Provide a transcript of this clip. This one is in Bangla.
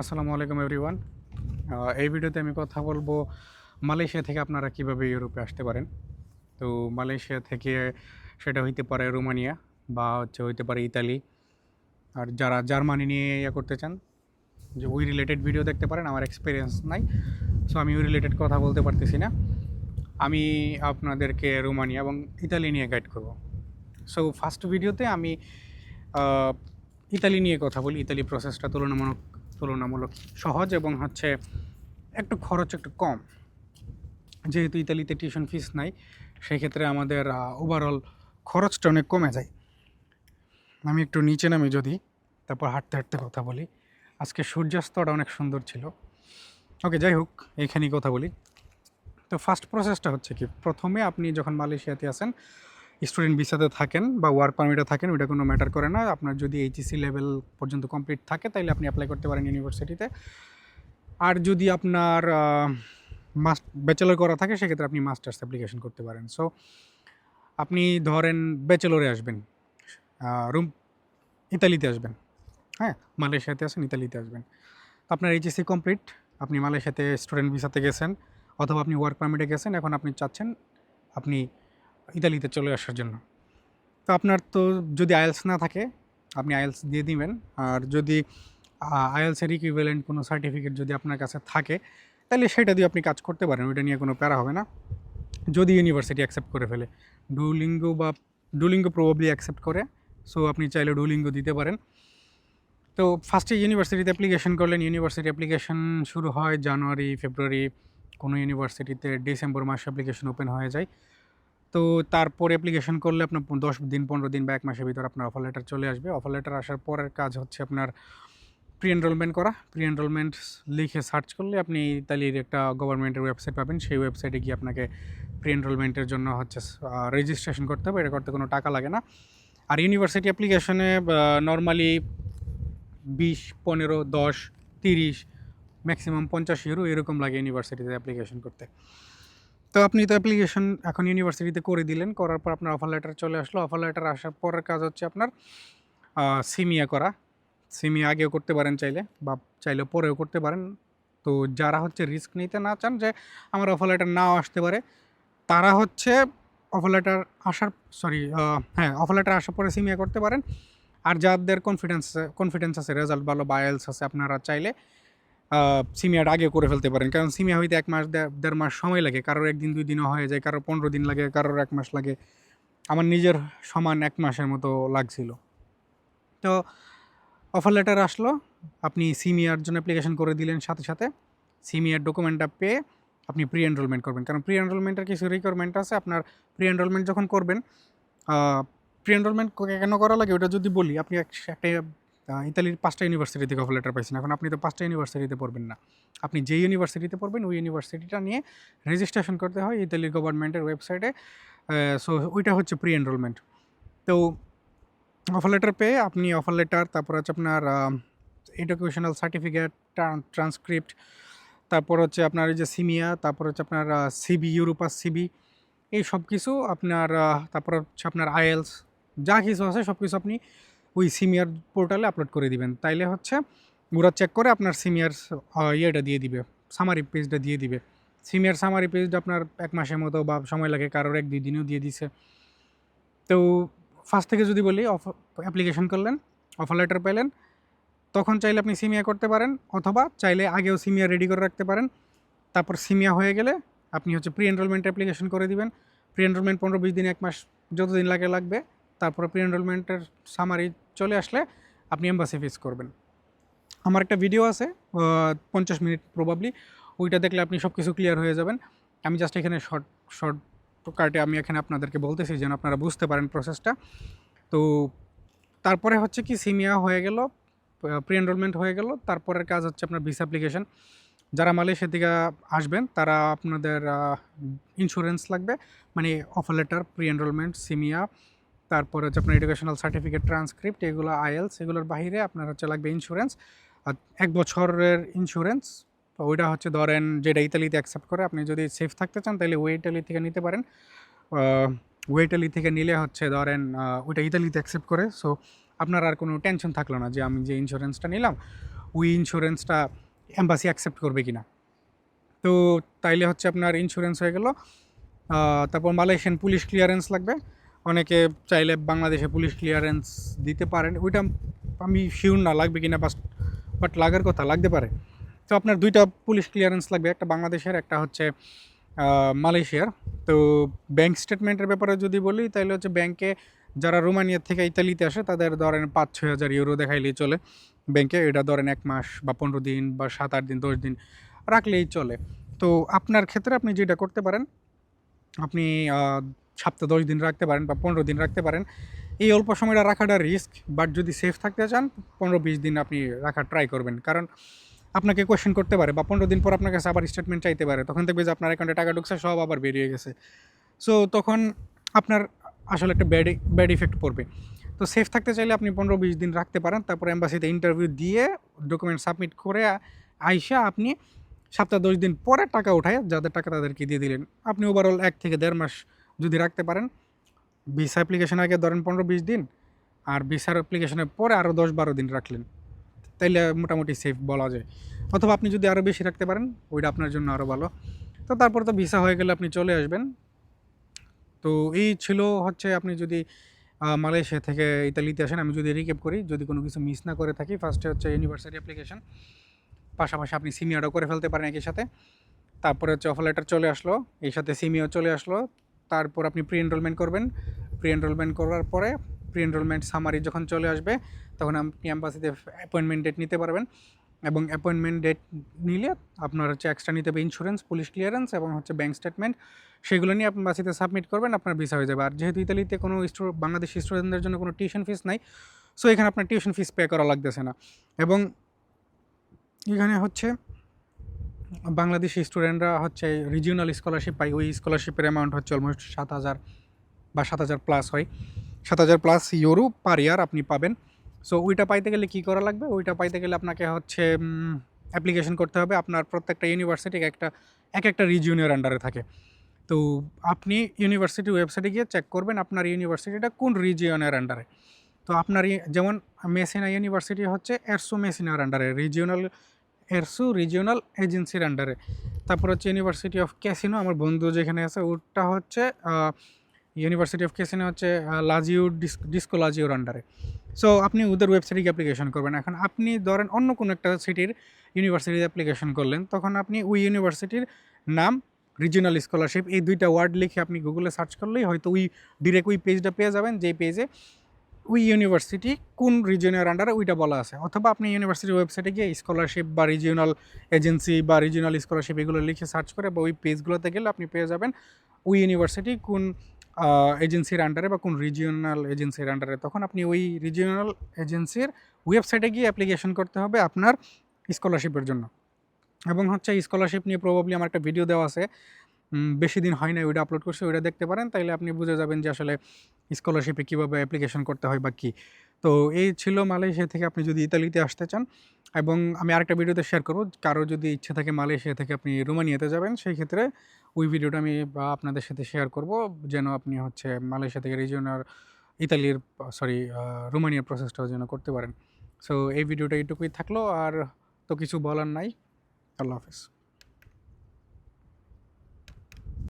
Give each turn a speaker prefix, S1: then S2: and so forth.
S1: আসসালামু আলাইকুম এভরিওয়ান এই ভিডিওতে আমি কথা বলব মালয়েশিয়া থেকে আপনারা কীভাবে ইউরোপে আসতে পারেন। তো মালয়েশিয়া থেকে সেটা হইতে পারে রোমানিয়া বা হচ্ছে হইতে পারে ইতালি। আর যারা জার্মানি নিয়ে ইয়ে করতে চান, যে ওই রিলেটেড ভিডিও দেখতে পারেন, আমার এক্সপিরিয়েন্স নাই। সো আমি ওই রিলেটেড কথা বলতে পারতেছি না। আমি আপনাদেরকে রোমানিয়া এবং ইতালি নিয়ে গাইড করব। সো ফার্স্ট ভিডিওতে আমি ইতালি নিয়ে কথা বলি। ইতালি প্রসেসটা তুলনামূলক তুলনামূলক সহজ এবং হচ্ছে একটু খরচ একটু কম। যেহেতু ইতালিতে টিউশন ফিস নাই সেই ক্ষেত্রে আমাদের ওভারঅল খরচটা অনেক কমে যায়। আমি একটু নিচে নামি যদি, তারপর হাঁটতে হাঁটতে কথা বলি। আজকে সূর্যাস্তটা অনেক সুন্দর ছিল। ওকে, যাই হোক, এইখানেই কথা বলি। তো ফার্স্ট প্রসেসটা হচ্ছে কি? প্রথমে আপনি যখন মালয়েশিয়াতে আসেন স্টুডেন্ট ভিসাতে থাকেন বা ওয়ার্ক পারমিটে থাকেন, ওইটা কোনো ম্যাটার করে না। আপনার যদি এইচএসি লেভেল পর্যন্ত কমপ্লিট থাকে তাহলে আপনি অ্যাপ্লাই করতে পারেন ইউনিভার্সিটিতে আর যদি আপনার মাস্ট ব্যাচেলর করা থাকে, সেক্ষেত্রে আপনি মাস্টার্স অ্যাপ্লিকেশন করতে পারেন। সো আপনি ধরেন ব্যাচেলরে আসবেন রুম ইতালিতে আসবেন। হ্যাঁ মালয়েশিয়াতে আসেন ইতালিতে আসবেন। আপনার এইচএসসি কমপ্লিট, আপনি মালয়েশিয়াতে স্টুডেন্ট ভিসাতে গেছেন, অথবা আপনি ওয়ার্ক পারমিটে গেছেন, এখন আপনি চাচ্ছেন আপনি ইতালিতে চলে আসার জন্য। তো আপনার তো যদি আয়েলস না থাকে, আপনি আয়েলস দিয়ে দিবেন। আর যদি আয়েলসের ইকুইভ্যালেন্ট কোনো সার্টিফিকেট যদি আপনার কাছে থাকে, তাহলে সেটা দিয়ে আপনি কাজ করতে পারেন, ওইটা নিয়ে কোনো প্যারা হবে না। যদি ইউনিভার্সিটি অ্যাকসেপ্ট করে ফেলে। ডুলিঙ্গো বা ডুলিঙ্গো প্রবাবলি অ্যাকসেপ্ট করে। সো আপনি চাইলে ডুলিঙ্গো দিতে পারেন। তো ফার্স্টে ইউনিভার্সিটিতে অ্যাপ্লিকেশন করলেন। ইউনিভার্সিটি অ্যাপ্লিকেশন শুরু হয় জানুয়ারি, ফেব্রুয়ারি। কোনো ইউনিভার্সিটিতে ডিসেম্বর মাসে অ্যাপ্লিকেশন ওপেন হয়ে যায়। তো তারপর অ্যাপ্লিকেশন করলে আপনার দশ দিন, পনেরো দিন বা এক মাসের ভিতর আপনার অফার লেটার চলে আসবে। অফার লেটার আসার পরের কাজ হচ্ছে আপনার প্রি এনরোলমেন্ট করা। প্রি এনরোলমেন্ট লিখে সার্চ করলে আপনি ইতালির একটা গভর্নমেন্টের ওয়েবসাইট পাবেন। সেই ওয়েবসাইটে গিয়ে আপনাকে প্রি এনরোলমেন্টের জন্য হচ্ছে রেজিস্ট্রেশন করতে হবে। এটা করতে কোনো টাকা লাগে না। আর ইউনিভার্সিটি অ্যাপ্লিকেশনে নর্মালি বিশ, পনেরো, দশ, তিরিশ ম্যাক্সিমাম পঞ্চাশ ইউরো এরকম লাগে ইউনিভার্সিটিতে অ্যাপ্লিকেশন করতে। তো আপনি তো অ্যাপ্লিকেশন এখন ইউনিভার্সিটিতে করে দিলেন, করার পর আপনার অফার লেটার চলে আসলো। অফার লেটার আসার পরের কাজ হচ্ছে আপনার সিমিয়া করা। সিমিয়া আগেও করতে পারেন চাইলে, বা চাইলে পরেও করতে পারেন। তো যারা হচ্ছে রিস্ক নিতে না চান যে আমার অফার লেটার নাও আসতে পারে, তারা হচ্ছে অফার লেটার আসার সরি হ্যাঁ অফার লেটার আসার পরে সিমিয়া করতে পারেন। আর যাদের কনফিডেন্স কনফিডেন্স আছে রেজাল্ট ভালো বা আছে আপনারা চাইলে সিমিয়াটা আগে করে ফেলতে পারেন। কারণ সিমিয়া হইতে এক মাস দেড় মাস সময় লাগে। কারোর একদিন, দুই দিনও হয়ে যায়, কারোর পনেরো দিন লাগে, কারোর এক মাস লাগে। আমার নিজের সমান এক মাসের মতো লাগছিল। তো অফার লেটার আসলো। আপনি সিমিয়ার জন্য অ্যাপ্লিকেশন করে দিলেন সাথে সাথে। সিমিয়ার ডকুমেন্টটা পেয়ে আপনি প্রি এনরোলমেন্ট করবেন। কারণ প্রি এনরোলমেন্টের কিছু রিকোয়ারমেন্ট আছে। আপনার প্রি এনরোলমেন্ট যখন করবেন প্রি এনরোলমেন্ট কেন করা লাগে? ওটা যদি বলি, আপনি এক- একটা ইতালির পাঁচটা ইউনিভার্সিটি থেকে অফার লেটার পাইছেন। এখন আপনি তো পাঁচটা ইউনিভার্সিটিতে পড়বেন না। আপনি যে ইউনিভার্সিটিতে পড়বেন, ওই ইউনিভার্সিটিটা নিয়ে রেজিস্ট্রেশন করতে হয় ইতালির গভর্নমেন্টের ওয়েবসাইটে সো ওইটা হচ্ছে প্রি এনরোলমেন্ট তো অফার লেটার পেয়ে আপনি অফার লেটার তারপর হচ্ছে আপনার এডুকেশনাল সার্টিফিকেট ট্রান্সক্রিপ্ট তারপর হচ্ছে আপনার এই যে সিমিয়া তারপর হচ্ছে আপনার সিবি ইউরোপাস সিবি এই সব কিছু আপনার তারপর হচ্ছে আপনার আইএলস যা কিছু আছে সব কিছু আপনি ওই সিমিয়ার পোর্টালে আপলোড করে দিবেন। তাইলে হচ্ছে ওরা চেক করে আপনার সিমিয়ার ইয়েটা দিয়ে দিবে সামারি পেজটা দিয়ে দিবে। সিমিয়ার সামারি পেজটা আপনার এক মাসের মতো বা সময় লাগে, কারোর এক দুই দিনেও দিয়ে দিছে। তো ফার্স্ট থেকে যদি বলি অফ অ্যাপ্লিকেশন করলেন অফার লেটার পেলেন, তখন চাইলে আপনি সিমিয়া করতে পারেন, অথবা চাইলে আগেও সিমিয়া রেডি করে রাখতে পারেন। তারপর সিমিয়া হয়ে গেলে আপনি হচ্ছে প্রি এনরোলমেন্ট অ্যাপ্লিকেশন করে দিবেন। প্রি এনরোলমেন্ট পনেরো বিশ দিন, এক মাস যতদিন লাগে লাগবে তারপরে প্রি এনরোলমেন্টের সামারি চলে আসলে আপনি এম্বাসি ফেস করবেন। আমার একটা ভিডিও আছে পঞ্চাশ মিনিট প্রবাবলি ওইটা দেখলে আপনি সব কিছু ক্লিয়ার হয়ে যাবেন। আমি জাস্ট এখানে শর্ট শর্ট কাটে আমি এখানে আপনাদেরকে বলতেছি যেন আপনারা বুঝতে পারেন প্রসেসটা তো তারপরে হচ্ছে কি, সিমিয়া হয়ে গেল প্রি এনরোলমেন্ট হয়ে গেল, তারপরের কাজ হচ্ছে আপনার ভিসা অ্যাপ্লিকেশন যারা মালয়েশিয়া থেকে আসবেন, তারা আপনাদের ইন্স্যুরেন্স লাগবে মানে অফার লেটার প্রি এনরোলমেন্ট সিমিয়া তারপর হচ্ছে আপনার এডুকেশনাল সার্টিফিকেট ট্রান্সক্রিপ্ট এগুলো আইএলস এগুলোর বাইরে আপনার হচ্ছে লাগবে ইন্স্যুরেন্স আর এক বছরের ইন্স্যুরেন্স তো ওইটা হচ্ছে ধরেন যেটা ইতালিতে অ্যাকসেপ্ট করে, আপনি যদি সেফ থাকতে চান, তাহলে ওই ইতালি থেকে নিতে পারেন। ওই ইতালি থেকে নিলে হচ্ছে ধরেন ওইটা ইতালিতে অ্যাকসেপ্ট করে। সো আপনার আর কোনো টেনশন থাকল না যে আমি যে ইন্স্যুরেন্সটা নিলাম, ওই ইন্স্যুরেন্সটা অ্যাম্বাসি অ্যাকসেপ্ট করবে কি না তো তাইলে হচ্ছে আপনার ইন্স্যুরেন্স হয়ে গেল। তারপর মালয়েশিয়ান পুলিশ ক্লিয়ারেন্স লাগবে। অনেকে চাইলে বাংলাদেশে পুলিশ ক্লিয়ারেন্স দিতে পারেন। ওইটা আমি শিওর না, লাগবে কিনা বাস বাট লাগার কথা, লাগতে পারে। তো আপনার দুইটা পুলিশ ক্লিয়ারেন্স লাগবে, একটা বাংলাদেশের, একটা হচ্ছে মালয়েশিয়ার। তো ব্যাংক স্টেটমেন্টের ব্যাপারে যদি বলি, তাহলে হচ্ছে ব্যাংকে যারা রোমানিয়া থেকে ইতালিতে আসে, তাদের ধরেন পাঁচ ছয় হাজার ইউরো দেখাইলেই চলে ব্যাংকে এটা ধরেন এক মাস বা পনেরো দিন বা সাত, আট দিন, দশ দিন রাখলেই চলে। তো আপনার ক্ষেত্রে আপনি যেটা করতে পারেন, আপনি সপ্তাহে দশ দিন রাখতে পারেন বা পনেরো দিন রাখতে পারেন। এই অল্প সময়টা রাখাটা রিস্ক, বাট যদি সেফ থাকতে চান, পনেরো বিশ দিন আপনি রাখার ট্রাই করবেন। কারণ আপনাকে কোয়েশ্চেন করতে পারে বা পনেরো দিন পর আপনার কাছে আবার স্টেটমেন্ট চাইতে পারে। তখন দেখবে যে আপনার অ্যাকাউন্টে টাকা ঢুকছে, সব আবার বেরিয়ে গেছে। সো তখন আপনার আসলে একটা ব্যাড ব্যাড ইফেক্ট পড়বে। তো সেফ থাকতে চাইলে আপনি পনেরো বিশ দিন রাখতে পারেন। তারপর এম্বাসিতে ইন্টারভিউ দিয়ে ডকুমেন্ট সাবমিট করে আইসা আপনি সপ্তাহ দশ দিন পরে টাকা উঠায় যাদের টাকা তাদেরকে দিয়ে দিলেন। আপনি ওভারঅল এক থেকে দেড় মাস যদি রাখতে পারেন, ভিসা অ্যাপ্লিকেশন আগে ধরেন পনেরো বিশ দিন, আর ভিসার অ্যাপ্লিকেশনের পরে আরও দশ বারো দিন রাখলেন, তাইলে মোটামুটি সেফ বলা যায়। অথবা আপনি যদি আরও বেশি রাখতে পারেন, ওইটা আপনার জন্য আরও ভালো। তো তারপর তো ভিসা হয়ে গেলে আপনি চলে আসবেন। তো এই ছিল হচ্ছে আপনি যদি মালয়েশিয়া থেকে ইতালিতে আসেন, আমি যদি রিকেপ করি, যদি কোনো কিছু মিস না করে থাকি ফার্স্টে হচ্ছে ইউনিভার্সিটি অ্যাপ্লিকেশন পাশাপাশি আপনি সিমিয়ারও করে ফেলতে পারেন একই সাথে। তারপরে হচ্ছে অফার লেটার চলে আসলো এই সাথে সিমিও চলে আসলো তারপর আপনি প্রি এনরোলমেন্ট করবেন। প্রি এনরোলমেন্ট করার পরে প্রি এনরোলমেন্ট সামারি যখন চলে আসবে, তখন আপনি অ্যাম্বাসিতে অ্যাপয়েন্টমেন্ট ডেট নিতে পারবেন এবং অ্যাপয়েন্টমেন্ট ডেট নিলে আপনার হচ্ছে এক্সট্রা নিতে হবে ইন্স্যুরেন্স পুলিশ ক্লিয়ারেন্স এবং হচ্ছে ব্যাঙ্ক স্টেটমেন্ট সেগুলো নিয়ে আপনি বাসিতে সাবমিট করবেন, আপনার ভিসা হয়ে যাবে। আর যেহেতু ইতালিতে কোনো বাংলাদেশি স্টুডেন্টদের জন্য কোনো টিউশন ফিস নাই সো এখানে আপনার টিউশন ফিস পে করা লাগতেছে না। এবং এখানে হচ্ছে বাংলাদেশি স্টুডেন্টরা হচ্ছে রিজিওনাল স্কলারশিপ পায়। ওই স্কলারশিপের অ্যামাউন্ট হচ্ছে অলমোস্ট সাত হাজার বা সাত হাজার প্লাস হয়। সাত হাজার প্লাস ইউরো পার ইয়ার আপনি পাবেন। সো ওইটা পাইতে গেলে কী করা লাগবে? ওইটা পাইতে গেলে আপনাকে হচ্ছে অ্যাপ্লিকেশন করতে হবে। আপনার প্রত্যেকটা ইউনিভার্সিটি একটা, এক একটা রিজিয়নের আন্ডারে থাকে। তো, আপনি ইউনিভার্সিটি ওয়েবসাইটে গিয়ে চেক করবেন আপনার ইউনিভার্সিটিটা কোন রিজিয়নের আন্ডারে তো, আপনার যেমন মেসিনা ইউনিভার্সিটি হচ্ছে এরসো মেসিনার আন্ডারে রিজিওনাল এরসু রিজিওনাল এজেন্সির আন্ডারে তারপর হচ্ছে ইউনিভার্সিটি অফ ক্যাসিনো আমার বন্ধু যেখানে আছে, ওটা হচ্ছে ইউনিভার্সিটি অফ ক্যাসিনো হচ্ছে ডিস ডিসকো লাজিওর আন্ডারে সো আপনি ওদের ওয়েবসাইটে অ্যাপ্লিকেশন করবেন। এখন আপনি ধরেন অন্য কোনো একটা সিটির ইউনিভার্সিটিতে অ্যাপ্লিকেশন করলেন, তখন আপনি ওই ইউনিভার্সিটির নাম রিজিওনাল স্কলারশিপ এই দুইটা ওয়ার্ড লিখে আপনি গুগলে সার্চ করলেই হয়তো ওই ডিরেক্ট ওই পেজটা পেয়ে যাবেন, যেই পেজে ওই ইউনিভার্সিটি কোন রিজিয়নের আন্ডারে ওইটা বলা আছে। অথবা আপনি ইউনিভার্সিটির ওয়েবসাইটে গিয়ে স্কলারশিপ বা রিজিওনাল এজেন্সি বা রিজিওনাল স্কলারশিপ এগুলো লিখে সার্চ করে বা ওই পেজগুলোতে গেলে আপনি পেয়ে যাবেন ওই ইউনিভার্সিটি কোন এজেন্সির আন্ডারে বা কোন রিজিওনাল এজেন্সির আন্ডারে তখন আপনি ওই রিজিওনাল এজেন্সির ওয়েবসাইটে গিয়ে অ্যাপ্লিকেশন করতে হবে আপনার স্কলারশিপের জন্য। এবং হচ্ছে স্কলারশিপ নিয়ে প্রবাবলি আমার একটা ভিডিও দেওয়া আছে। বেশি দিন হয় না ওইটা আপলোড করছি, ওইটা দেখতে পারেন, তাইলে আপনি বুঝে যাবেন যে আসলে স্কলারশিপে কীভাবে অ্যাপ্লিকেশন করতে হয় বা কী। তো এই ছিল মালয়েশিয়া থেকে আপনি যদি ইতালিতে আসতে চান, এবং আমি আরেকটা ভিডিওতে শেয়ার করব, কারও যদি ইচ্ছে থাকে মালয়েশিয়া থেকে আপনি রোমানিয়াতে যাবেন, সেই ক্ষেত্রে ওই ভিডিওটা আমি আপনাদের সাথে শেয়ার করব, যেন আপনি হচ্ছে মালয়েশিয়া থেকে রিজিওনার ইতালির সরি রোমানিয়ার প্রসেসটাও যেন করতে পারেন। সো এই ভিডিওটা এইটুকুই থাকল, আর তো কিছু বলার নাই। আল্লাহ হাফিজ।